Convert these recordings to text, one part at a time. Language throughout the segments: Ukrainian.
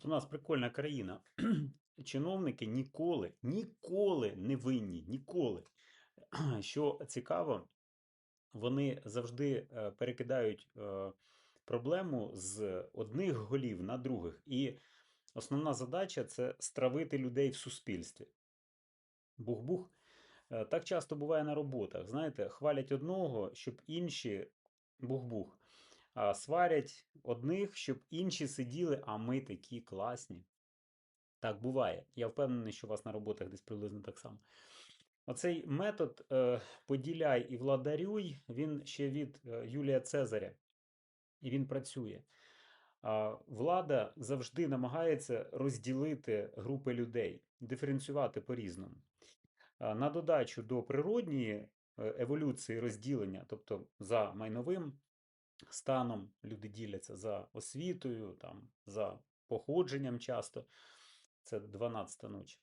От у нас прикольна країна. Чиновники ніколи, ніколи не винні, ніколи. Що цікаво, вони завжди е, перекидають е, проблему з одних голів на других. І основна задача це стравити людей в суспільстві. Бух-бух. Е, Так часто буває на роботах. Знаєте, хвалять одного, щоб інші бух-бух. Сварять одних, щоб інші сиділи, а ми такі класні. Так буває. Я впевнений, що у вас на роботах десь приблизно так само. Оцей метод е, поділяй і владарюй, він ще від е, Юлія Цезаря, і він працює. Влада завжди намагається розділити групи людей, диференціювати по-різному. На додачу до природньої е, еволюції розділення, тобто за майновим станом люди діляться за освітою, там, за походженням часто. Це 12 ночі.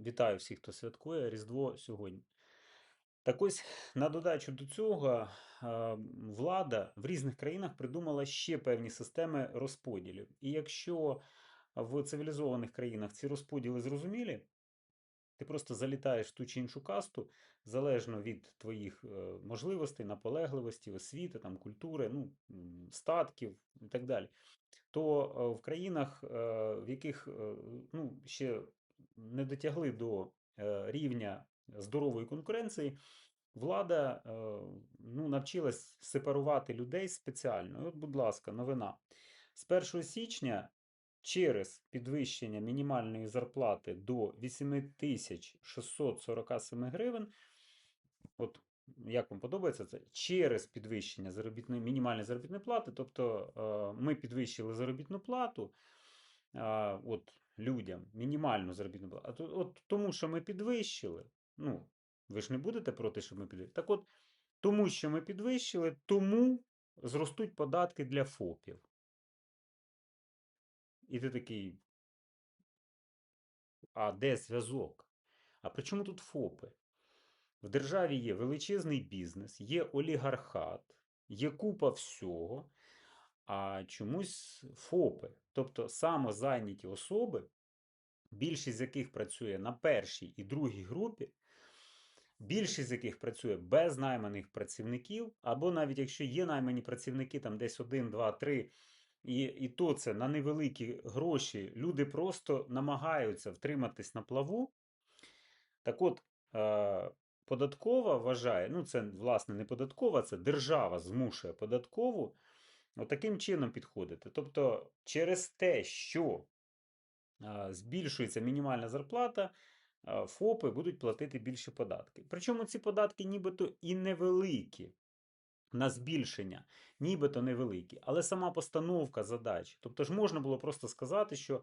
Вітаю всіх, хто святкує Різдво сьогодні. Так ось, на додачу до цього, влада в різних країнах придумала ще певні системи розподілів. І якщо в цивілізованих країнах ці розподіли зрозумілі, ти просто залітаєш в ту чи іншу касту, залежно від твоїх е, можливостей, наполегливості, освіти, там, культури, ну, статків і так далі. То е, в країнах, е, в яких ну, ще не дотягли до рівня здорової конкуренції, влада ну, навчилась сепарувати людей спеціально. І от, будь ласка, новина. З 1 січня через підвищення мінімальної зарплати до 8647 гривень, от як вам подобається це? Через підвищення заробітної, мінімальної заробітної плати, тобто е, ми підвищили заробітну плату от, людям, мінімальну заробітну плату. То- от тому, що ми підвищили, ну, ви ж не будете проти, щоб ми підвищили. Так от, тому що ми підвищили, тому зростуть податки для ФОПів. І ти такий, а де зв'язок? А при чому тут ФОПи? В державі є величезний бізнес, є олігархат, є купа всього, а чомусь ФОПи, тобто самозайняті особи, більшість з яких працює на першій і другій групі, більшість з яких працює без найманих працівників, або навіть якщо є наймані працівники, там десь один, два, три, і, і то це на невеликі гроші, люди просто намагаються втриматись на плаву. Так от, е, податкова вважає, ну це власне не податкова, це держава змушує податкову отаким чином підходити. Тобто, через те, що е, збільшується мінімальна зарплата, е, ФОПи будуть платити більше податки. Причому ці податки нібито і невеликі. На збільшення, нібито невеликі, але сама постановка задач. Тобто ж можна було просто сказати, що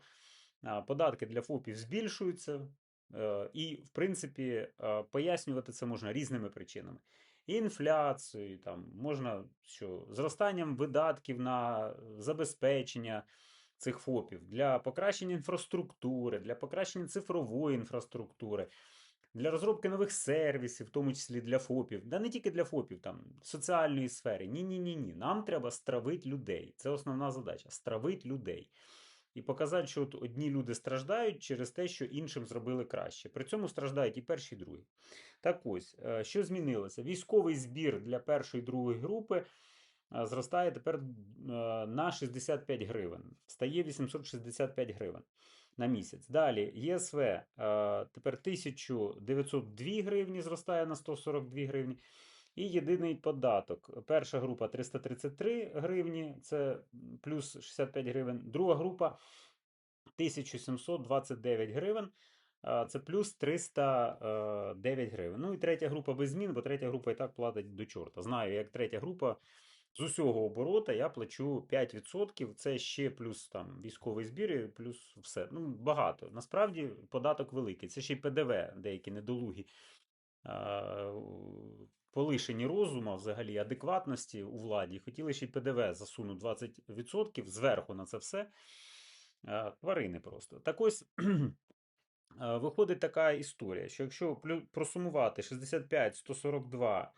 податки для ФОПів збільшуються, е, і, в принципі, е, пояснювати це можна різними причинами. Інфляцією, там, можна що, зростанням видатків на забезпечення цих ФОПів, для покращення інфраструктури, для покращення цифрової інфраструктури, для розробки нових сервісів, в тому числі для ФОПів, да не тільки для ФОПів, там, соціальної сфери. Ні-ні-ні. ні Нам треба стравити людей. Це основна задача стравити людей. І показати, що от одні люди страждають через те, що іншим зробили краще. При цьому страждають і перші, і другі. Так ось, е, що змінилося? Військовий збір для першої і другої групи е, зростає тепер е, на 65 гривень, стає 865 гривень на місяць. Далі ЄСВ е, тепер 1902 гривні зростає на 142 гривні. І єдиний податок. Перша група 333 гривні, це плюс 65 гривень. Друга група 1729 гривень. Це плюс 309 гривень. Ну і третя група без змін, бо третя група і так платить до чорта. Знаю, як третя група з усього оборота я плачу 5%. Це ще плюс там військовий збір, і плюс все. Ну, багато. Насправді податок великий. Це ще й ПДВ, деякі недолугі. Полишені розуму, взагалі, адекватності у владі. Хотіли ще й ПДВ засунути 20% зверху на це все. Тварини просто. Так ось. Виходить така історія, що якщо просумувати 65, 142,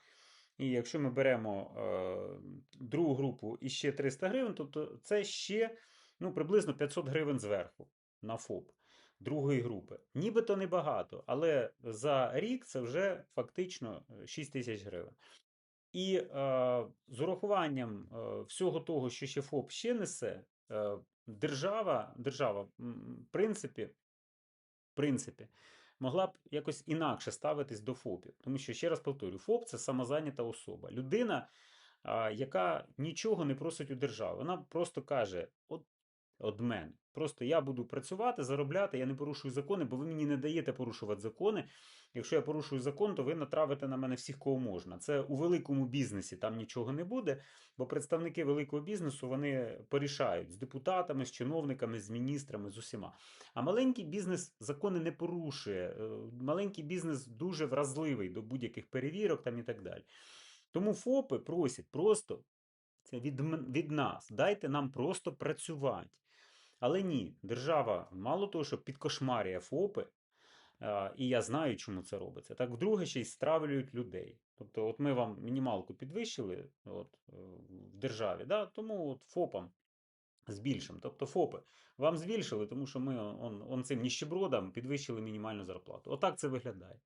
і якщо ми беремо е, другу групу і ще 300 гривень, тобто це ще Ну, приблизно 500 гривень зверху на ФОП другої групи. Нібито небагато, але за рік це вже фактично 6 тисяч гривень. І е, з урахуванням е, всього того, що ще ФОП ще несе, е, держава, держава, в принципі, в принципі, могла б якось інакше ставитись до ФОПів. Тому що, ще раз повторю, ФОП це самозайнята особа. Людина, яка нічого не просить у держави. Вона просто каже: от От мене. Просто я буду працювати, заробляти, я не порушую закони, бо ви мені не даєте порушувати закони. Якщо я порушую закон, то ви натравите на мене всіх, кого можна. Це у великому бізнесі там нічого не буде, бо представники великого бізнесу вони порішають з депутатами, з чиновниками, з міністрами, з усіма. А маленький бізнес закони не порушує. Е, маленький бізнес дуже вразливий до будь-яких перевірок там і так далі. Тому ФОПи просять просто це від, від нас. Дайте нам просто працювати. Але ні, держава, мало того, що підкошмарює ФОПи, і я знаю, чому це робиться. Так, вдруге, ще й стравлюють людей. Тобто, от ми вам мінімалку підвищили от, е, в державі, да? тому от ФОПам збільшимо. Тобто ФОПи вам збільшили, тому що ми он, он цим ніщебродам підвищили мінімальну зарплату. Отак це виглядає.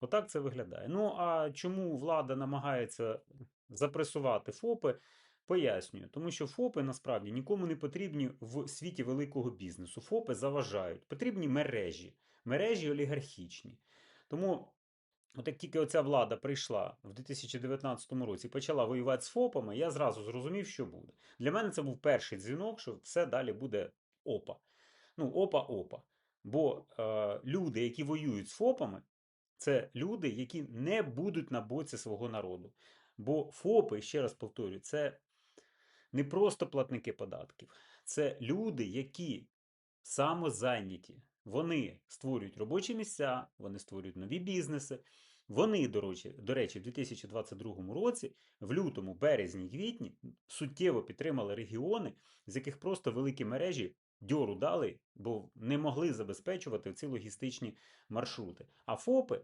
Отак це виглядає. Ну, а чому влада намагається запресувати ФОПи? Пояснюю, тому що ФОПи насправді нікому не потрібні в світі великого бізнесу. ФОПи заважають. Потрібні мережі, мережі олігархічні. Тому, от як тільки оця влада прийшла в 2019 році і почала воювати з ФОПами, я зразу зрозумів, що буде. Для мене це був перший дзвінок, що все далі буде ОПА. Ну, ОПА-ОПА. Бо е, люди, які воюють з ФОПами, це люди, які не будуть на боці свого народу. Бо ФОПи, ще раз повторюю, це не просто платники податків, це люди, які самозайняті. Вони створюють робочі місця, вони створюють нові бізнеси. Вони, до речі, до речі, в 2022 році, в лютому, березні, квітні, суттєво підтримали регіони, з яких просто великі мережі дьору дали, бо не могли забезпечувати ці логістичні маршрути. А ФОПи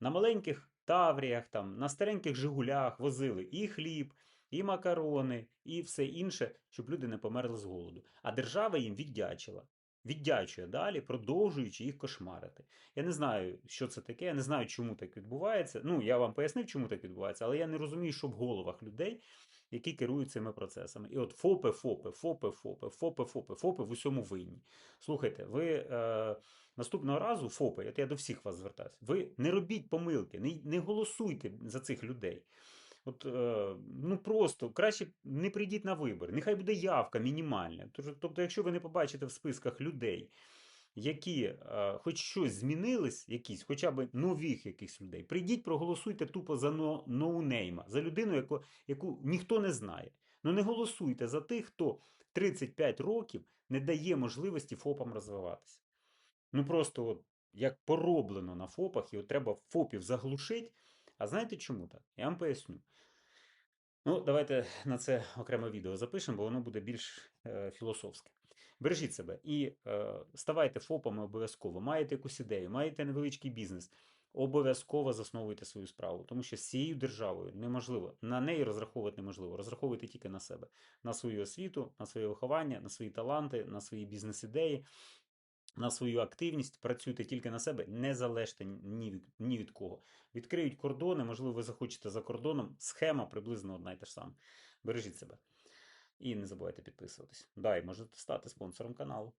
на маленьких Тавріях, там, на стареньких Жигулях возили і хліб, і макарони, і все інше, щоб люди не померли з голоду. А держава їм віддячила. Віддячує далі, продовжуючи їх кошмарити. Я не знаю, що це таке, я не знаю, чому так відбувається. Ну, я вам пояснив, чому так відбувається, але я не розумію, що в головах людей, які керують цими процесами. І от ФОПи, ФОПи, ФОПи, ФОПи, ФОПи, ФОПи, ФОПи в усьому винні. Слухайте, ви е, наступного разу, ФОПи, от я до всіх вас звертаюся, ви не робіть помилки, не, не голосуйте за цих людей. От, е, ну просто краще не прийдіть на вибори. Нехай буде явка мінімальна. Тобто, якщо ви не побачите в списках людей, які хоч щось змінились, якісь, хоча б нових якихось людей, прийдіть, проголосуйте тупо за ноунейма, за людину, яку, яку ніхто не знає. Ну не голосуйте за тих, хто 35 років не дає можливості ФОПам розвиватися. Ну просто от, як пороблено на ФОПах, і от треба ФОПів заглушити. А знаєте чому так? Я вам поясню. Ну, давайте на це окреме відео запишемо, бо воно буде більш е, філософське. Бережіть себе і е, ставайте ФОПами обов'язково. Маєте якусь ідею, маєте невеличкий бізнес. Обов'язково засновуйте свою справу, тому що з цією державою неможливо, на неї розраховувати неможливо. Розраховуйте тільки на себе, на свою освіту, на своє виховання, на свої таланти, на свої бізнес-ідеї, на свою активність, працюйте тільки на себе, не залежте ні від, ні від кого. Відкриють кордони, можливо, ви захочете за кордоном. Схема приблизно одна і та ж сама. Бережіть себе. І не забувайте підписуватись. Да, і можете стати спонсором каналу.